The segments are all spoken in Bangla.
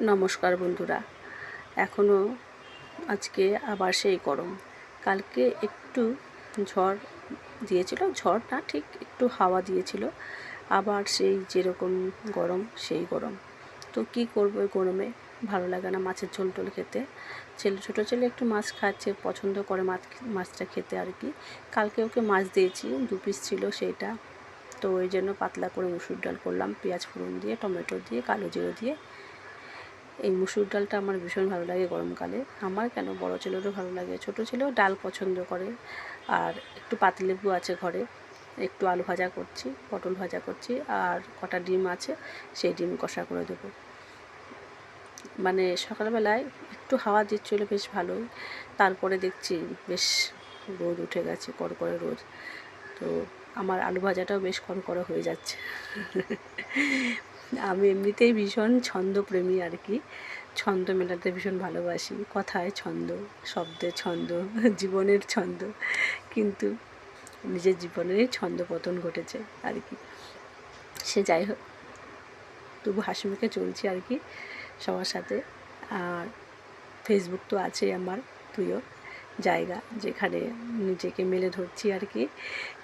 নমস্কার বন্ধুরা। এখনও আজকে আবার সেই গরম। কালকে একটু ঝড় দিয়েছিল। ঝড় না, ঠিক একটু হাওয়া দিয়েছিল। আবার সেই যেরকম গরম, সেই গরম। তো কি করব গরমে? ভালো লাগে না মাছের ঝোল টোল খেতে। ছেলে, ছোটো ছেলে একটু মাছ খাচ্ছে, পছন্দ করে মাছ মাছটা খেতে আর কি। কালকে ওকে মাছ দিয়েছি, দু পিস ছিল সেইটা। তো ওই জন্য পাতলা করে মুসুর ডাল করলাম, পেঁয়াজ ফোড়ন দিয়ে, টমেটো দিয়ে, কালো জিরে দিয়ে। এই মুসুর ডালটা আমার ভীষণ ভালো লাগে গরমকালে। আমার কেন বড় ছেলেরও ভালো লাগে? ছোট ছেলেও ডাল পছন্দ করে। আর একটু পাতিলেবু আছে ঘরে। একটু আলু ভাজা করছি, পটল ভাজা করছি, আর কটা ডিম আছে, সেই ডিম কষা করে দেবো। মানে সকালবেলায় একটু হাওয়া দিচ্ছিল বেশ ভালোই। তারপরে দেখছি বেশ রোদ উঠে গেছে, কড়কড়ে রোদ। তো আমার আলু ভাজাটাও বেশ কড়কড়ে হয়ে যাচ্ছে। আমি এমনিতেই ভীষণ ছন্দপ্রেমী আর কি। ছন্দ মেলাতে ভীষণ ভালোবাসি। কথায় ছন্দ, শব্দে ছন্দ, জীবনের ছন্দ। কিন্তু নিজের জীবনেরই ছন্দ পতন ঘটেছে আর কি। সে যাই হোক, তবু হাসি মুখে চলছি আর কি সবার সাথে। আর ফেসবুক তো আছেই আমার প্রিয় জায়গা যেখানে নিজেকে মেলে ধরছি আর কি।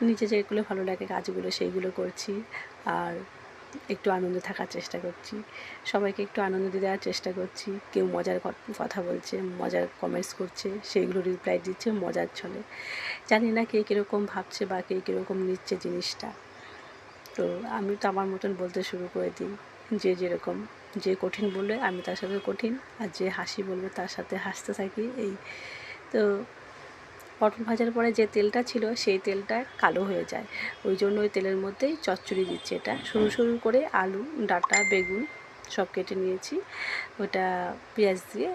নিজে যেগুলো ভালো লাগে কাজগুলো সেইগুলো করছি। আর একটু আনন্দে থাকার চেষ্টা করছি। সবাইকে একটু আনন্দ দেওয়ার চেষ্টা করছি। কেউ মজার কথা বলছে, মজার কমেন্টস করছে, সেইগুলো রিপ্লাই দিচ্ছে, মজার ছলে। জানি না কে কীরকম ভাবছে বা কে কীরকম নিচ্ছে জিনিসটা। তো আমি তো আমার মতন বলতে শুরু করে দিই। যে যেরকম, যে কঠিন বলবে আমি তার সাথে কঠিন আর যে হাসি বলবে তার সাথে হাসতে থাকি এই। তো পটল ভাজার পরে যে তেলটা ছিল সেই তেলটা কালো হয়ে যায়। ওই জন্য ওই তেলের মধ্যেই চচ্চড়ি দিচ্ছে এটা। সরু সরু করে আলু, ডাটা, বেগুন সব কেটে নিয়েছি। ওটা পেঁয়াজ দিয়ে,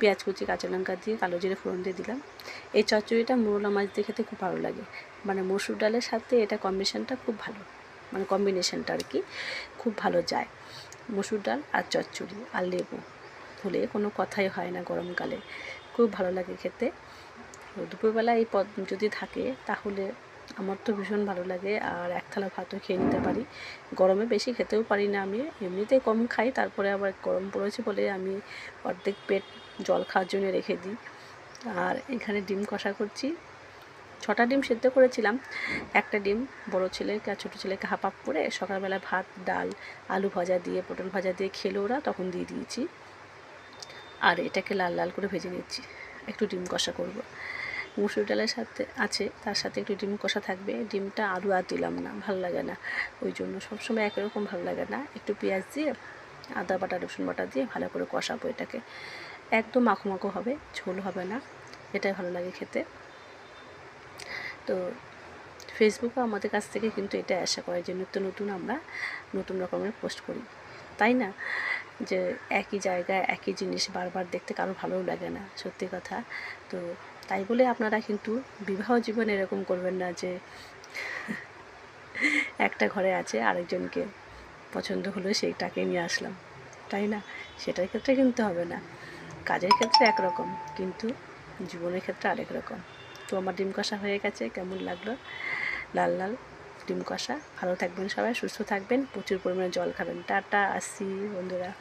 পেঁয়াজ কুচি, কাঁচা লঙ্কা দিয়ে, কালো জিরে ফোড়ন দিয়ে দিলাম। এই চচ্চড়িটা মোরলা মাছ দিয়ে খেতে খুব ভালো লাগে। মানে মসুর ডালের সাথে এটা কম্বিনেশনটা খুব ভালো। মানে কম্বিনেশনটা আর কি খুব ভালো যায়। মসুর ডাল আর চচ্চড়ি আর লেবু। হলে কোনো কথাই হয় না গরমকালে। খুব ভালো লাগে খেতে। দুপুরবেলা এই পদ যদি থাকে, তাহলে আমার তো ভীষণ ভালো লাগে আর এক থালা ভাতও খেয়ে নিতে পারি। গরমে বেশি খেতেও পারি না আমি, এমনিতেই কম খাই, তারপরে আবার গরম পড়েছে বলে আমি অর্ধেক পেট জল খাওয়ার জন্য রেখে দিই। আর এখানে ডিম কষা করছি। ছটা ডিম সেদ্ধ করেছিলাম। একটা ডিম বড় ছেলেকে আর ছোটো ছেলেকে হাফ করে সকালবেলা ভাত, ডাল, আলু ভাজা দিয়ে, পটল ভাজা দিয়ে খেলো ওরা, তখন দিয়ে দিয়েছি। আর এটাকে লাল লাল করে ভেজে নিচ্ছি। একটু ডিম কষা করব। মুসুর ডালের সাথে আছে, তার সাথে একটু ডিম কষা থাকবে। ডিমটা আলু আর দিলাম না, ভালো লাগে না। ওই জন্য সবসময় একই রকম ভালো লাগে না। একটু পেঁয়াজ দিয়ে, আদা বাটা, রসুন বাটা দিয়ে ভালো করে কষাবো এটাকে। একদম মাখো মাখো হবে, ঝোল হবে না। এটাই ভালো লাগে খেতে। তো ফেসবুকে আমাদের কাছ থেকে কিন্তু এটা আশা করে যে নিত্য নতুন আমরা নতুন রকমের পোস্ট করি। তাই না? যে একই জায়গায় একই জিনিস বারবার দেখতে কারও ভালোও লাগে না, সত্যি কথা। তো তাই বলে আপনারা কিন্তু বিবাহ জীবন এরকম করবেন না যে একটা ঘরে আছে আরেকজনকে পছন্দ হলো সেইটাকে নিয়ে আসলাম। তাই না? সেটার ক্ষেত্রে কিন্তু হবে না। কাজের ক্ষেত্রে একরকম, কিন্তু জীবনের ক্ষেত্রে আরেক রকম। তো আমার ডিম কষা হয়ে গেছে, কেমন লাগল? লাল লাল ডিম কষা। ভালো থাকবেন সবাই, সুস্থ থাকবেন, প্রচুর পরিমাণে জল খাবেন। টাটা, আসি বন্ধুরা।